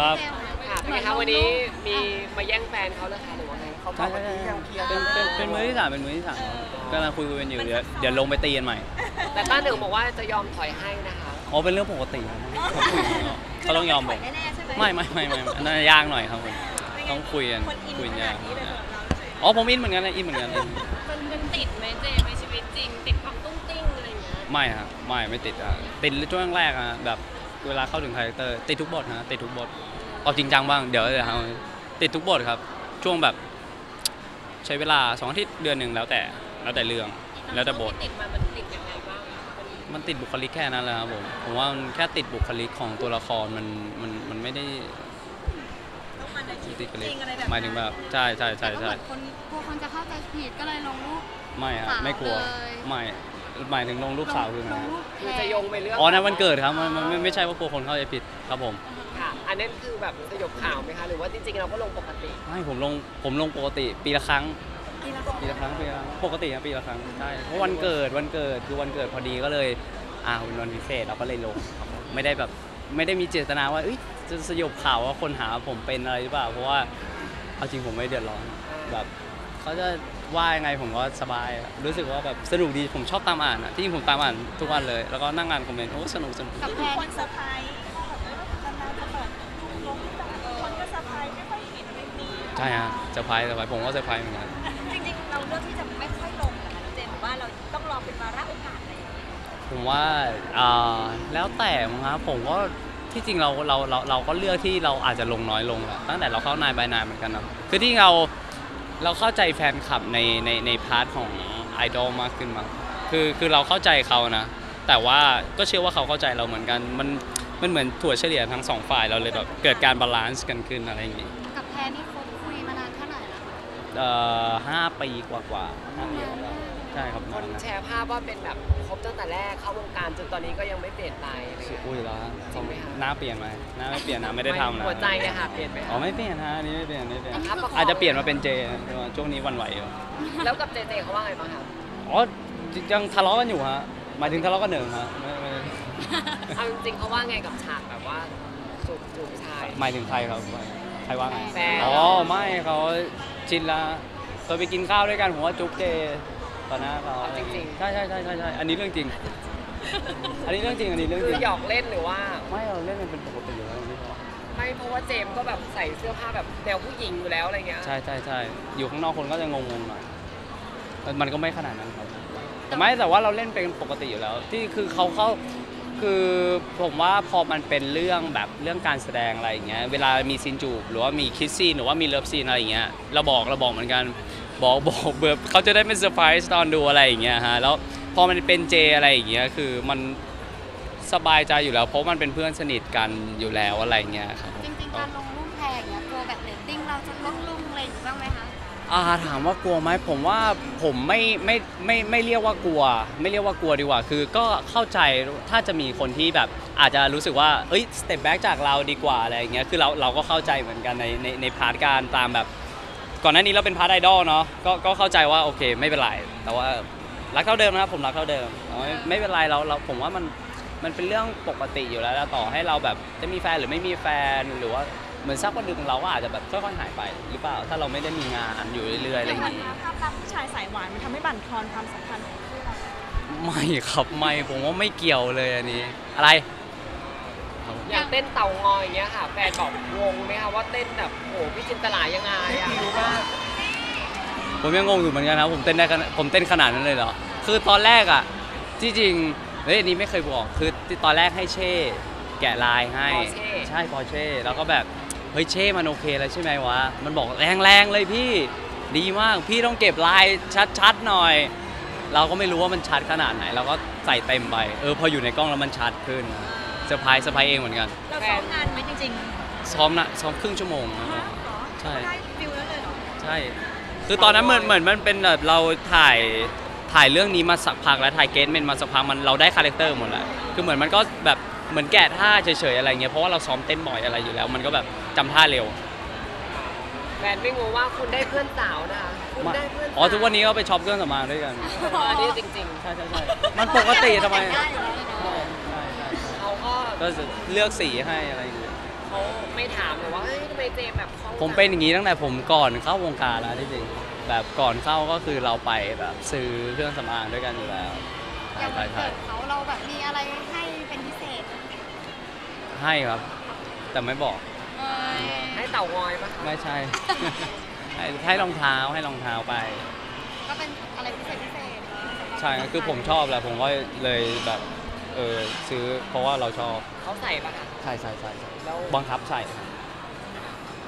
ครับค่ะเป็นไงคะวันนี้มีมาแย่งแฟนเขาแล้วคะหรือว่าไงเขาบใช่อกใช่ว่าใช่ยังเคลียร์เป็นเป็นเป็นมือที่สามเป็นมือที่สามกำลังคุยกันอยู่เดี๋ยวเดี๋ยวลงไปตีกันใหม่ แต่ต้าหนึ่งบอกว่าจะยอมถอยให้นะคะอ๋อเป็นเรื่องปกติครับเขาต้องยอมผมแน่ๆใช่ไหมไม่ไม่ไม่ไม่อันนั้นยากหน่อยครับผมต้องคุยกันคนอินคุยขยานาดกนี้เลยสำหรับเราเฉยอ๋อผมอินเหมือนกันนะอินเหมือนกันมันมันติดไหมเจในชีวิตจริง ติดความตุ้งติ้งอะไรอย่างเงี้ยไม่ฮะไม่ไม่ติดอะติดช่วงแรกๆอะแบบ เวลาเข้าถึงคาแรคเตอร์ติดทุกบทฮะติดทุกบทเอาจริงจังบ้างเดี๋ยวเดี๋ยวเอาติดทุกบทครับ ช่วงแบบใช้เวลาสองอาทิตย์เดือนหนึ่งแล้วแต่แล้วแต่เรื่องแล้วแต่บท ติดมามันติดยังไงบ้างอะมันมันติดบุคลิกแค่นั้นแหละครับผมผมว่ามันแค่ติดบุคลิกของตัวละครมันมันมันไม่ได้ๆต้องมาในชีวิตติดบุคจลิกริงอะไรแบบหมายถึงแบบใช่ใช่ใช่แต่ก็ใช่เหมือนคนกลัวคนจะเข้าใจผิดก็เลยลงรูป ไม่ฮะสาวไม่กลัวเลย ไม่ หมายถึงลงรูปสาวคือไงลงรูปคือแทจะโยงไปเรื่องอ๋อนะวันเกิดครับมันมันไม่ไม่ใช่ว่ากลัวคนเข้าใจผิดครับผม ค่ะ อันนั้นคือแบบสยบข่าวไหมคะหรือว่าจริงๆเราก็ลงปกติไม่ผมลงผมลงปกติปีละครั้ง ปีละปีละครั้งปีละครั้งปกติครับปีละครั้งใช่เพราะวันเกิดวันเกิดคือวันเกิดพอดีก็เลยอ่าเป็นวันพิเศษเราก็เลยลงครับผมไม่ได้แบบไม่ได้มีเจตนาว่าเอ้ยจะสยบข่าวว่าคนหาผมเป็นอะไรหรือเปล่าเพราะว่าเอาจริงผมไม่เดือดร้อนแบบเขาจะ ว่ายังไงผมก็สบายอะรู้สึกว่าแบบสนุกดีผมชอบตามอ่านอะที่จริงผมตามอ่านทุกวันเลย แล้วก็นั่งอ่านคอมเมนต์โอ้สนุกสนุกกับแพมีนคนเซอร์ไพรส์แบบเออนานๆจะแบบลงที่ต่างคนก็เซอร์ไพรส์ไม่ค่อยเห็นไม่มีใช่ฮะเซอร์ไพรส์เซอร์ไพรส์ผมก็เซอร์ไพรส์เหมือนกันจริงๆเราเลือกที่จะไม่ค่อยลงนะคะน้องเจนหรือว่าเราต้องรอเป็นวาระโอกาสอะไรอย่างเงี้ยผมว่าอ่าแล้วแต่มั้งครับผมก็ที่จริงเราเราเราเราก็เลือกที่เราอาจจะลงน้อยลงแหละตั้งแต่เราเข้านายบายนายเหมือนกันนะคือที่เรา เราเข้าใจแฟนคลับในในในพาร์ทของไอดอลมากขึ้นมาคือคือเราเข้าใจเขานะ แต่ว่าก็เชื่อว่าเขาเข้าใจเราเหมือนกัน มันมันเหมือนถั่วเฉลี่ยทั้งสองฝ่ายเราเลยแบบเกิดการบาลานซ์กันขึ้นอะไรอย่างงี้กับแพนนี่คบคุยมานานเท่าไหร่แล้วคะเอ่อห้าปีกว่ากว่าห้าปีกว่า ใช่ครับคนนานนะแชร์ภาพว่าเป็นแบบคบตั้งแต่แรกเข้าวงการจนตอนนี้ก็ยังไม่เปลี่ยนไปอะไรเงี้ยอุ้ยแล้วฮะจริงไหมคะหน้าเปลี่ยนไหมหน้าไม่เปลี่ยนนะไม่ได้ทำนะหัวใจอะค่ะเปลี่ยนไหมอ๋อไม่เปลี่ยนฮะอันนี้ไม่เปลี่ยนไม่เปลี่ยนครับประคงอาจจะเปลี่ยนมาเป็นเจนะแต่ว่าช่วงนี้หวันไหวอยู่แล้วกับเจเจเขาว่าไงบ้างคะอ๋อยังทะเลาะกันอยู่ฮะหมายถึงทะเลาะกันหนึ่งฮะไม่ไม่เอาจริงๆเขาว่าไงกับฉากแบบว่าจูบจูบชาย หมายถึงใครครับใครว่าไงแฟน อ๋อไม่เขาชินละเคยไปกินข้าวด้วยกันผมว่าจุ๊บเจ ตอนหน้าเขาอะไรอย่างงี้ใช่ใช่ใช่ใช่ใช่อันนี้เรื่องจริง อันนี้เรื่องจริงอันนี้เรื่องคืจริองหยอกเล่นหรือว่า ไม่เราเล่นกันเป็นปกติอยู่แล้วไม่พอไม่เพราะว่าเจมส์ก็แบบใส่เสื้อผ้าแบบแนวผู้หญิงอยู่แล้วอะไรเงี้ยใช่ใช่ใช่อยู่ข้างนอกคนก็จะงงๆหน่อยแต่มันก็ไม่ขนาดนั้นครับแต่ไม่แต่ว่าเราเล่นเป็นปกติอยู่แล้ว ที่คือเขาเขาคือผมว่าพอมันเป็นเรื่องแบบเรื่องการแสดงอะไรอย่างเงี้ยเวลามีซีนจูบหรือว่ามีคิสซีนหรือว่ามีเลิฟซีนอะไรอย่างเงี้ยเราบอกเราบอกเหมือนกัน บอกบอกเบื่อเขาจะได้ไม่เซอร์ไพรส์ตอนดูอะไรอย่างเงี้ยฮะแล้วพอมันเป็นเจอะไรอย่างเงี้ยคือมันสบายใจอยู่แล้ว เพราะมันเป็นเพื่อนสนิทกันอยู่แล้วอะไรอย่างเงี้ยครับจริงๆการลงรูปแพนอย่างเงี้ยกลัวแบบเรตติ้งเราจะลดลงอะไรอย่างงี้บ้างไหมคะอ่าถามว่ากลัวไหมผมว่าผมไม่ไม่ไม่ไม่เรียกว่ากลัว ไม่เรียกว่ากลัวดีกว่า คือก็เข้าใจถ้าจะมีคนที่แบบอาจจะรู้สึกว่าเอ้ยสเต็ปแบ็กจากเราดีกว่าอะไรอย่างเงี้ยคือเราเราก็เข้าใจเหมือนกันในในในพาร์ทการตามแบบ ก่อนหน้านี้เราเป็นพาร์ทไอดอลเนาะก็ก็เข้าใจว่าโอเคไม่เป็นไร แต่ว่ารักเท่าเดิมนะครับผมรักเท่าเดิมไม่ไม่เป็นไรเราเราผมว่ามันมันเป็นเรื่องปกติอยู่แล้วแล้วต่อให้เราแบบจะมีแฟนหรือไม่มีแฟนหรือว่าเหมือนสักวันหนึ่งเราก็อาจจะแบบค่อยๆหายไปหรือเปล่าถ้าเราไม่ได้มีงานอยู่เรื่อยๆอะไรอย่างวันงี้นี้ภาพลักษณ์ผู้ชายสายหวานมันทำให้บั่นทอนความสัมพันธ์ของคู่เราไม่ครับไม่ผมว่าไม่เกี่ยวเลยอันนี้ อะไร อย่างเต้นเต่างอยอย่างเงี้ยค่ะ แฟนบอกงงไหมคะว่าเต้นแบบโหพี่จินตลายังไงอะผมยังงงอยู่เหมือนกันครับผมเต้นได้ขนาดผมเต้นขนาดนั้นเลยเหรอ คือตอนแรกอะที่จริงเฮ้ยอันนี้ไม่เคยบอกคือตอนแรกให้เช่ แกะลายให้ ใช่พอเช่แล้วก็แบบเฮ้ยเช่มันโอเคแล้วใช่ไหมวะมันบอกแรงๆเลยพี่ดีมากพี่ต้องเก็บลายชัดๆหน่อย เราก็ไม่รู้ว่ามันชัดขนาดไหน เราก็ใส่เต็มไปเออพออยู่ในกล้องแล้วมันชัดขึ้น เซอร์ไพรส์เซอร์ไพรส์เองเหมือนกัน เราซ้อมงานไหมจริงซ้อมนะซ้อมครึ่งชั่วโมงนะๆฮะเหรอใช่ ได้ฟิลแล้วเลยเหรอใช่ คือตอนนั้นเหมือนเหมือนมันเป็นแบบเราถ่ายถ่ายเรื่องนี้มาสักพักแล้วถ่ายเกตเมนมาสักพักมันเราได้คาแรคเตอร์หมดแล้ว คือเหมือนมันก็แบบเหมือนแกะท่าเฉยๆอะไรเงี้ย เพราะว่าเราซ้อมเต้นบ่อยอะไรอยู่แล้ว มันก็แบบจำท่าเร็วแฟนไม่งงว่าคุณได้เพื่อนสาวนะคะคุณได้เพื่อนสาวอ๋อทุกวันนี้ก็ไปช็อปเครื่องสำอางด้วยกัน อันนี้จริงใช่ใช่ใช่มันปกติทำไม แต่งได้อยู่แล้วเลยเนอะ ใช่ใช่ใช่ ๆเขา ก็ปก็จะเลือกสีให้อะไรอย่างเงี้ยเขาไม่ถามเลยว่าเฮ้ยทำไมเจมแบบคล่องผมเป็นอย่างนี้ตั้งแต่ผมก่อนเข้าวงการแล้วที่จริงแบบก่อนเข้าก็คือเราไปแบบซื้อเครื่องสำอางด้วยกันอยู่แล้วอใช่ย่างวันใช่เกิดเขาเราแบบมีอะไรให้เป็นพิเศษให้ครับ แต่ไม่บอกให้เต่างอยปะคะไม่ใช่ ให้ให้รองเท้าให้รองเท้าไป ก็เป็นอะไรพิเศษพิเศษเนอะสำหรับใช่คือผมชอบแหละผมก็เลยแบบ เออซื้อเพราะว่าเราชอบเขาใส่ปะคะใช่ใช่ใช่ใช่แล้วบังคับใส่ครับ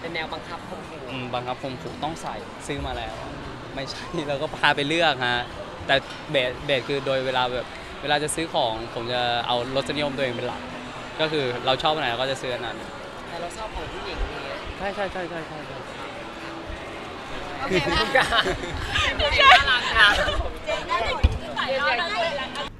เป็นแนวบังคับข่มขู่อืมบังคับผมขู่ต้องใส่ซื้อมาแล้ว ไม่ใช่เราก็พาไปเลือกฮะแต่เบสเบสคือโดยเวลาแบบเวลาจะซื้อของผมจะเอารสนิยมตัวเองเป็นหลัก ก็คือเราชอบอันไหนเราก็จะซื้ออันนั้นแต่เราชอบของผู้หญิงอย่างเงี้ยใช่ใช่ใช่ใช่ใช่ใช่โอเคไหมน่ารักค่ะ